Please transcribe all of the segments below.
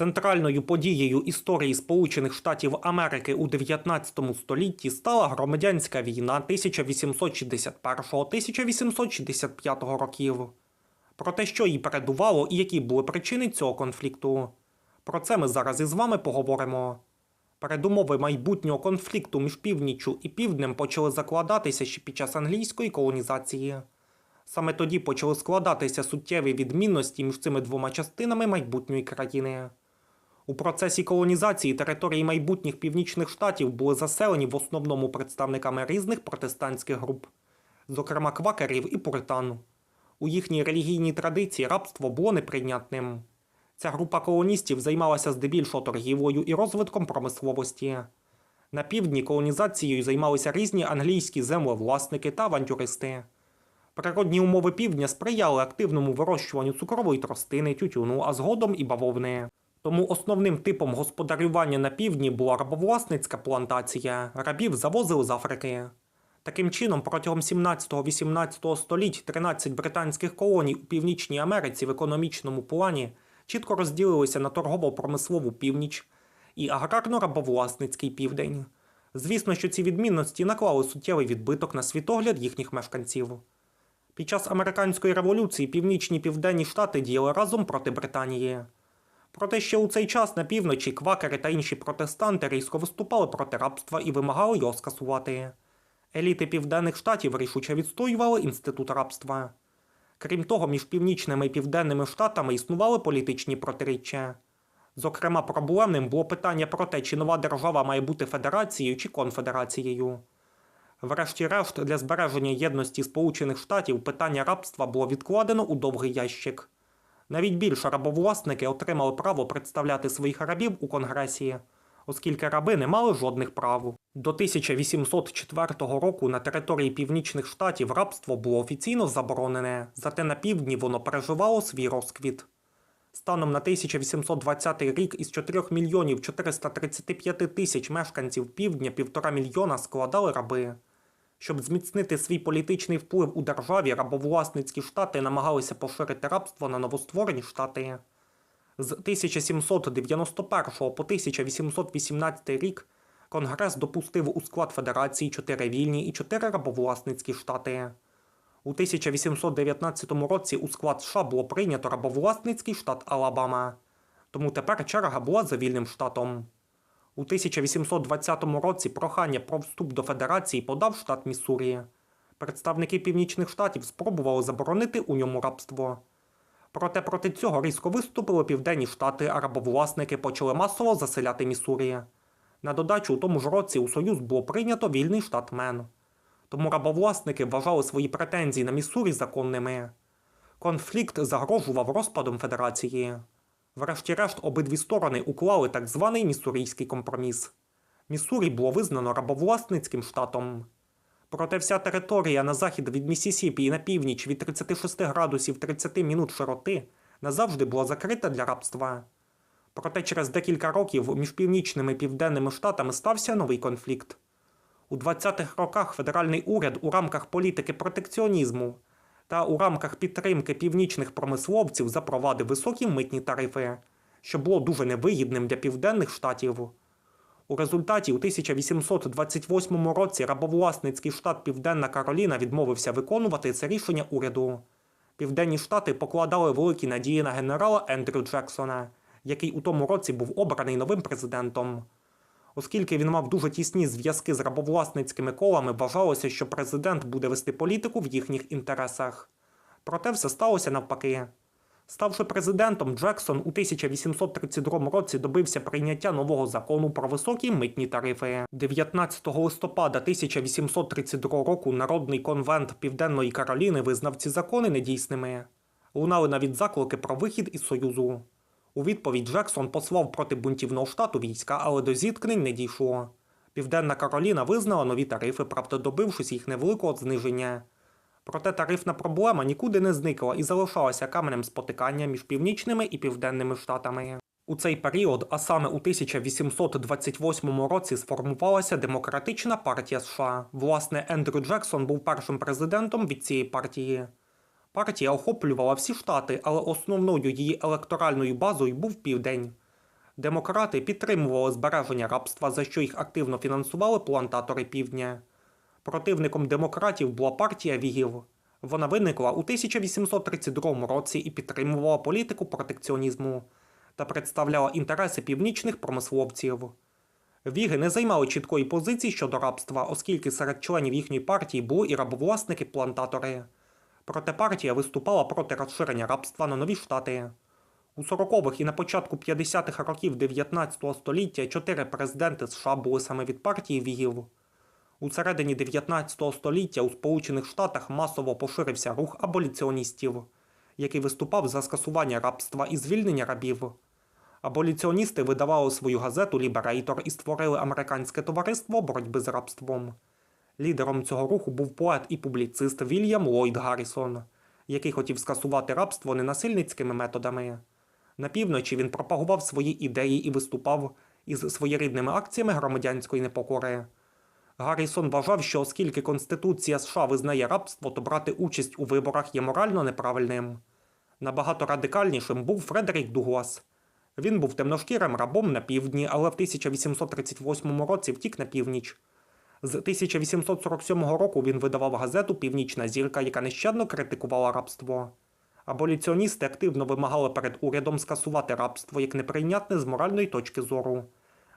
Центральною подією історії Сполучених Штатів Америки у 19 столітті стала громадянська війна 1861-1865 років. Про те, що їй передувало і які були причини цього конфлікту. Про це ми зараз із вами поговоримо. Передумови майбутнього конфлікту між північчю і півднем почали закладатися ще під час англійської колонізації. Саме тоді почали складатися суттєві відмінності між цими двома частинами майбутньої країни. У процесі колонізації території майбутніх північних штатів були заселені в основному представниками різних протестантських груп, зокрема квакерів і пуритан. У їхній релігійній традиції рабство було неприйнятним. Ця група колоністів займалася здебільшого торгівлею і розвитком промисловості. На півдні колонізацією займалися різні англійські землевласники та авантюристи. Природні умови півдня сприяли активному вирощуванню цукрової тростини, тютюну, а згодом і бавовни. Тому основним типом господарювання на півдні була рабовласницька плантація. Рабів завозили з Африки. Таким чином, протягом 17-18 століть 13 британських колоній у Північній Америці в економічному плані чітко розділилися на торгово-промислову північ і аграрно-рабовласницький південь. Звісно, що ці відмінності наклали суттєвий відбиток на світогляд їхніх мешканців. Під час американської революції північні південні штати діяли разом проти Британії. Проте ще у цей час на півночі квакери та інші протестанти різко виступали проти рабства і вимагали його скасувати. Еліти південних штатів рішуче відстоювали інститут рабства. Крім того, між північними і південними штатами існували політичні протиріччя. Зокрема, проблемним було питання про те, чи нова держава має бути федерацією чи конфедерацією. Врешті-решт, для збереження єдності Сполучених Штатів питання рабства було відкладено у довгий ящик. Навіть більше рабовласники отримали право представляти своїх рабів у Конгресі, оскільки раби не мали жодних прав. До 1804 року на території північних штатів рабство було офіційно заборонене, зате на півдні воно переживало свій розквіт. Станом на 1820 рік із 4 мільйонів 435 тисяч мешканців півдня півтора мільйона складали раби. Щоб зміцнити свій політичний вплив у державі, рабовласницькі штати намагалися поширити рабство на новостворені штати. З 1791 по 1818 рік Конгрес допустив у склад федерації чотири вільні і чотири рабовласницькі штати. У 1819 році у склад США було прийнято рабовласницький штат Алабама, тому тепер черга була за вільним штатом. У 1820 році прохання про вступ до федерації подав штат Міссурі. Представники північних штатів спробували заборонити у ньому рабство. Проте проти цього різко виступили південні штати, а рабовласники почали масово заселяти Міссурі. На додачу у тому ж році у Союз було прийнято вільний штат Мен. Тому рабовласники вважали свої претензії на Міссурі законними. Конфлікт загрожував розпадом федерації. Врешті-решт обидві сторони уклали так званий Міссурійський компроміс. Міссурі було визнано рабовласницьким штатом. Проте вся територія на захід від Міссісіпі і на північ від 36 градусів 30 минут широти назавжди була закрита для рабства. Проте через декілька років між північними і південними штатами стався новий конфлікт. У 20-х роках федеральний уряд у рамках політики протекціонізму та у рамках підтримки північних промисловців запровадив високі митні тарифи, що було дуже невигідним для південних штатів. У результаті у 1828 році рабовласницький штат Південна Кароліна відмовився виконувати це рішення уряду. Південні штати покладали великі надії на генерала Ендрю Джексона, який у тому році був обраний новим президентом. Оскільки він мав дуже тісні зв'язки з рабовласницькими колами, вважалося, що президент буде вести політику в їхніх інтересах. Проте все сталося навпаки. Ставши президентом, Джексон у 1832 році добився прийняття нового закону про високі митні тарифи. 19 листопада 1832 року Народний конвент Південної Кароліни визнав ці закони недійсними. Лунали навіть заклики про вихід із Союзу. У відповідь Джексон послав проти бунтівного штату війська, але до зіткнень не дійшло. Південна Кароліна визнала нові тарифи, правда добившись їх невеликого зниження. Проте тарифна проблема нікуди не зникла і залишалася каменем спотикання між північними і південними штатами. У цей період, а саме у 1828 році, сформувалася Демократична партія США. Власне, Ендрю Джексон був першим президентом від цієї партії. Партія охоплювала всі штати, але основною її електоральною базою був південь. Демократи підтримували збереження рабства, за що їх активно фінансували плантатори півдня. Противником демократів була партія Вігів. Вона виникла у 1832 році і підтримувала політику протекціонізму та представляла інтереси північних промисловців. Віги не займали чіткої позиції щодо рабства, оскільки серед членів їхньої партії були і рабовласники-плантатори. Проте партія виступала проти розширення рабства на нові штати. У 40-х і на початку 50-х років 19 століття чотири президенти США були саме від партії Вігів. У середині 19 століття у Сполучених Штатах масово поширився рух аболіціоністів, який виступав за скасування рабства і звільнення рабів. Аболіціоністи видавали свою газету Ліберейтор і створили американське товариство боротьби з рабством. Лідером цього руху був поет і публіцист Вільям Ллойд Гаррісон, який хотів скасувати рабство ненасильницькими методами. На півночі він пропагував свої ідеї і виступав із своєрідними акціями громадянської непокори. Гаррісон вважав, що оскільки Конституція США визнає рабство, то брати участь у виборах є морально неправильним. Набагато радикальнішим був Фредерік Дуглас. Він був темношкірим рабом на півдні, але в 1838 році втік на північ. З 1847 року він видавав газету Північна зірка, яка нещадно критикувала рабство. Аболіціоністи активно вимагали перед урядом скасувати рабство як неприйнятне з моральної точки зору,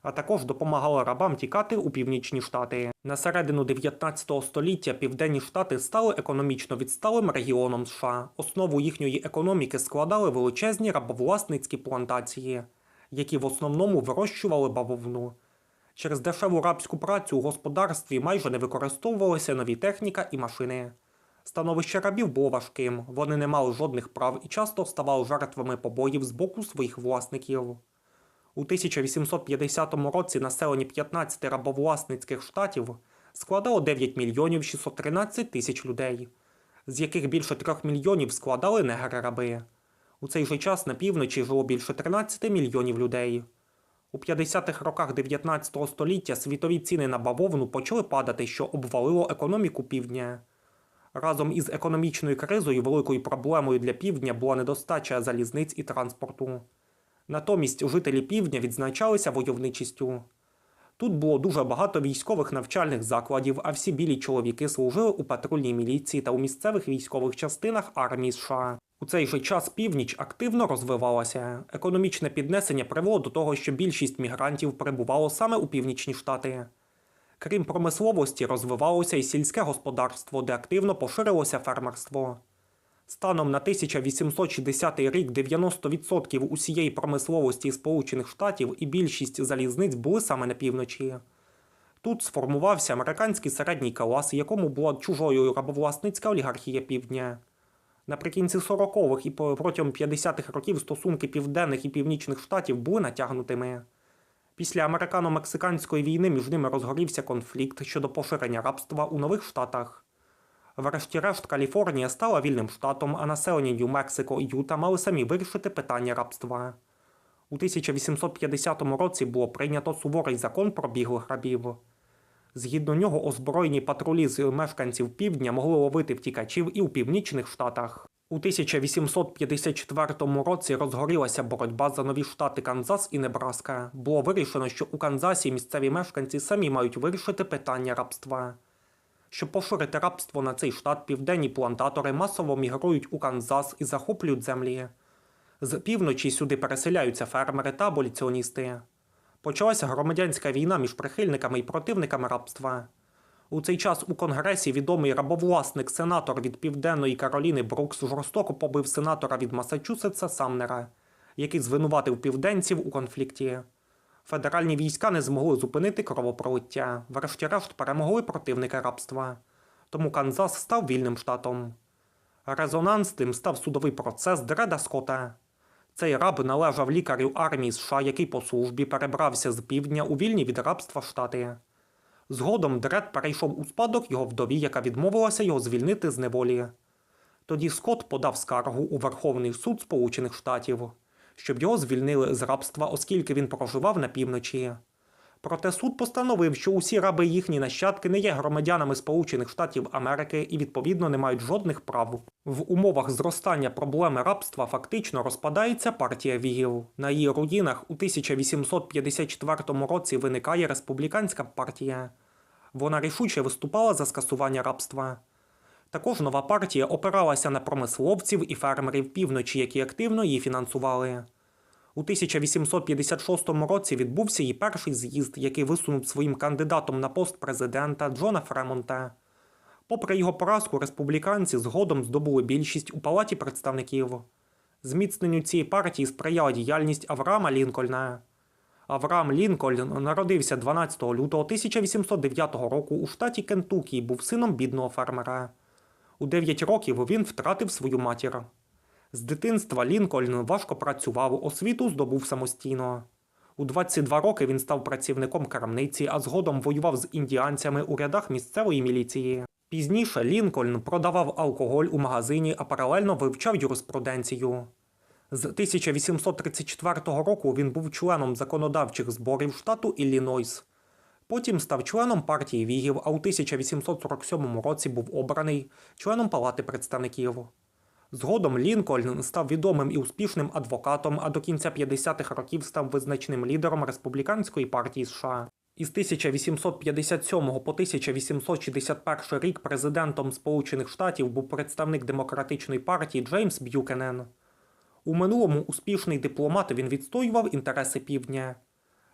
а також допомагали рабам тікати у північні штати. На середину 19 століття південні штати стали економічно відсталим регіоном США. Основу їхньої економіки складали величезні рабовласницькі плантації, які в основному вирощували бавовну. Через дешеву рабську працю у господарстві майже не використовувалися нові техніка і машини. Становище рабів було важким, вони не мали жодних прав і часто ставали жертвами побоїв з боку своїх власників. У 1850 році населення 15 рабовласницьких штатів складало 9 мільйонів 613 тисяч людей, з яких більше 3 мільйонів складали негри-раби. У цей же час на півночі жило більше 13 мільйонів людей. У 50-х роках 19 століття світові ціни на бавовну почали падати, що обвалило економіку півдня. Разом із економічною кризою великою проблемою для півдня була недостача залізниць і транспорту. Натомість жителі півдня відзначалися войовничістю. Тут було дуже багато військових навчальних закладів, а всі білі чоловіки служили у патрульній міліції та у місцевих військових частинах армії США. У цей же час північ активно розвивалася. Економічне піднесення привело до того, що більшість мігрантів перебувало саме у північні штати. Крім промисловості, розвивалося і сільське господарство, де активно поширилося фермерство. Станом на 1860 рік 90% усієї промисловості Сполучених Штатів і більшість залізниць були саме на півночі. Тут сформувався американський середній клас, якому була чужою рабовласницька олігархія півдня. Наприкінці 40-х і протягом 50-х років стосунки південних і північних штатів були натягнутими. Після американо-мексиканської війни між ними розгорівся конфлікт щодо поширення рабства у нових штатах. Врешті-решт, Каліфорнія стала вільним штатом, а населення Нью-Мексико і Юта мали самі вирішити питання рабства. У 1850 році було прийнято суворий закон про біглих рабів. Згідно нього, озброєні патрулі з мешканців півдня могли ловити втікачів і у північних штатах. У 1854 році розгорілася боротьба за нові штати Канзас і Небраска. Було вирішено, що у Канзасі місцеві мешканці самі мають вирішити питання рабства. Щоб поширити рабство на цей штат, південні плантатори масово мігрують у Канзас і захоплюють землі. З півночі сюди переселяються фермери та аболіціоністи. Почалася громадянська війна між прихильниками і противниками рабства. У цей час у Конгресі відомий рабовласник сенатор від Південної Кароліни Брукс жорстоко побив сенатора від Масачусетса Самнера, який звинуватив південців у конфлікті. Федеральні війська не змогли зупинити кровопролиття, врешті-решт перемогли противника рабства. Тому Канзас став вільним штатом. Резонансним став судовий процес Дреда Скотта. Цей раб належав лікарю армії США, який по службі перебрався з півдня у вільні від рабства штати. Згодом Дред перейшов у спадок його вдові, яка відмовилася його звільнити з неволі. Тоді Скотт подав скаргу у Верховний суд Сполучених Штатів, щоб його звільнили з рабства, оскільки він проживав на півночі. Проте суд постановив, що усі раби їхні нащадки не є громадянами Сполучених Штатів Америки і відповідно не мають жодних прав. В умовах зростання проблеми рабства фактично розпадається партія Вігів. На її руїнах у 1854 році виникає республіканська партія. Вона рішуче виступала за скасування рабства. Також нова партія опиралася на промисловців і фермерів півночі, які активно її фінансували. У 1856 році відбувся її перший з'їзд, який висунув своїм кандидатом на пост президента Джона Фремонта. Попри його поразку, республіканці згодом здобули більшість у палаті представників. Зміцненню цієї партії сприяла діяльність Авраама Лінкольна. Авраам Лінкольн народився 12 лютого 1809 року у штаті Кентукі і був сином бідного фермера. У 9 років він втратив свою матір. З дитинства Лінкольн важко працював, освіту здобув самостійно. У 22 роки він став працівником крамниці, а згодом воював з індіанцями у рядах місцевої міліції. Пізніше Лінкольн продавав алкоголь у магазині, а паралельно вивчав юриспруденцію. З 1834 року він був членом законодавчих зборів штату Іллінойс. Потім став членом партії Вігів, а у 1847 році був обраний членом Палати представників. Згодом Лінкольн став відомим і успішним адвокатом, а до кінця 50-х років став визначним лідером республіканської партії США. Із 1857 по 1861 рік президентом Сполучених Штатів був представник демократичної партії Джеймс Б'юкенен. У минулому успішний дипломат він відстоював інтереси півдня.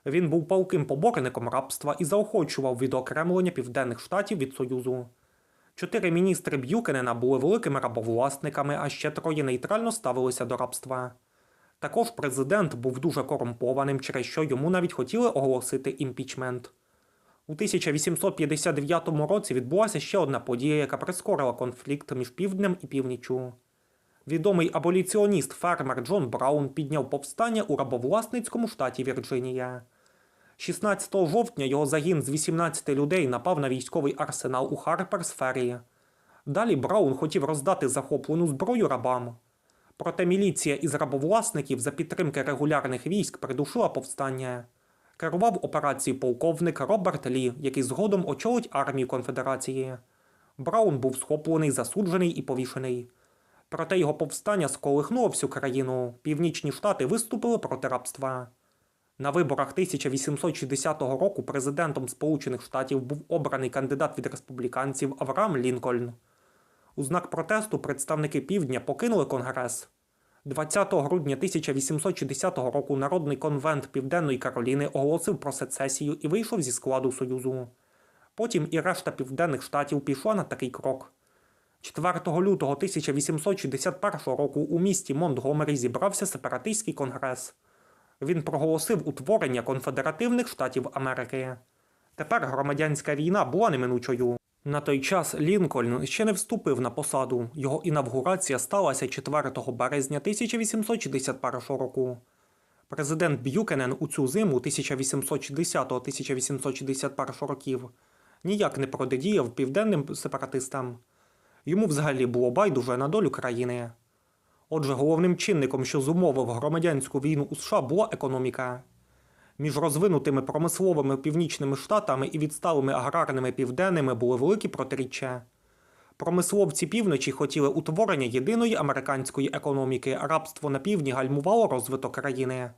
Він був палким поборником рабства і заохочував відокремлення південних штатів від Союзу. Чотири міністри Б'юкенена були великими рабовласниками, а ще троє нейтрально ставилися до рабства. Також президент був дуже корумпованим, через що йому навіть хотіли оголосити імпічмент. У 1859 році відбулася ще одна подія, яка прискорила конфлікт між півднем і північчю. Відомий аболіціоніст фермер Джон Браун підняв повстання у рабовласницькому штаті Вірджинія. 16 жовтня його загін з 18 людей напав на військовий арсенал у Харперс-Феррі. Далі Браун хотів роздати захоплену зброю рабам. Проте міліція із рабовласників за підтримки регулярних військ придушила повстання. Керував операцією полковник Роберт Лі, який згодом очолить армію конфедерації. Браун був схоплений, засуджений і повішений. Проте його повстання сколихнуло всю країну. Північні штати виступили проти рабства. На виборах 1860 року президентом Сполучених Штатів був обраний кандидат від республіканців Авраам Лінкольн. У знак протесту представники півдня покинули Конгрес. 20 грудня 1860 року Народний конвент Південної Кароліни оголосив про сецесію і вийшов зі складу Союзу. Потім і решта південних штатів пішла на такий крок. 4 лютого 1861 року у місті Монтгомері зібрався сепаратистський конгрес. Він проголосив утворення конфедеративних штатів Америки. Тепер громадянська війна була неминучою. На той час Лінкольн ще не вступив на посаду. Його інавгурація сталася 4 березня 1861 року. Президент Б'юкенен у цю зиму 1860-1861 років ніяк не протидіяв південним сепаратистам. Йому взагалі було байдуже на долю країни. Отже, головним чинником, що зумовив громадянську війну у США, була економіка. Між розвинутими промисловими північними штатами і відсталими аграрними південними були великі протиріччя. Промисловці півночі хотіли утворення єдиної американської економіки, рабство на півдні гальмувало розвиток країни.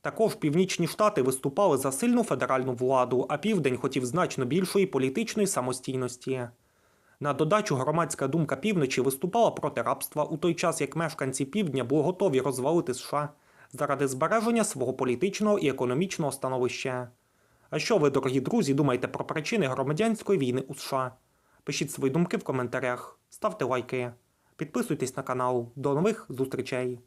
Також північні штати виступали за сильну федеральну владу, а південь хотів значно більшої політичної самостійності. На додачу громадська думка півночі виступала проти рабства у той час, як мешканці півдня були готові розвалити США заради збереження свого політичного і економічного становища. А що ви, дорогі друзі, думаєте про причини громадянської війни у США? Пишіть свої думки в коментарях, ставте лайки, підписуйтесь на канал. До нових зустрічей!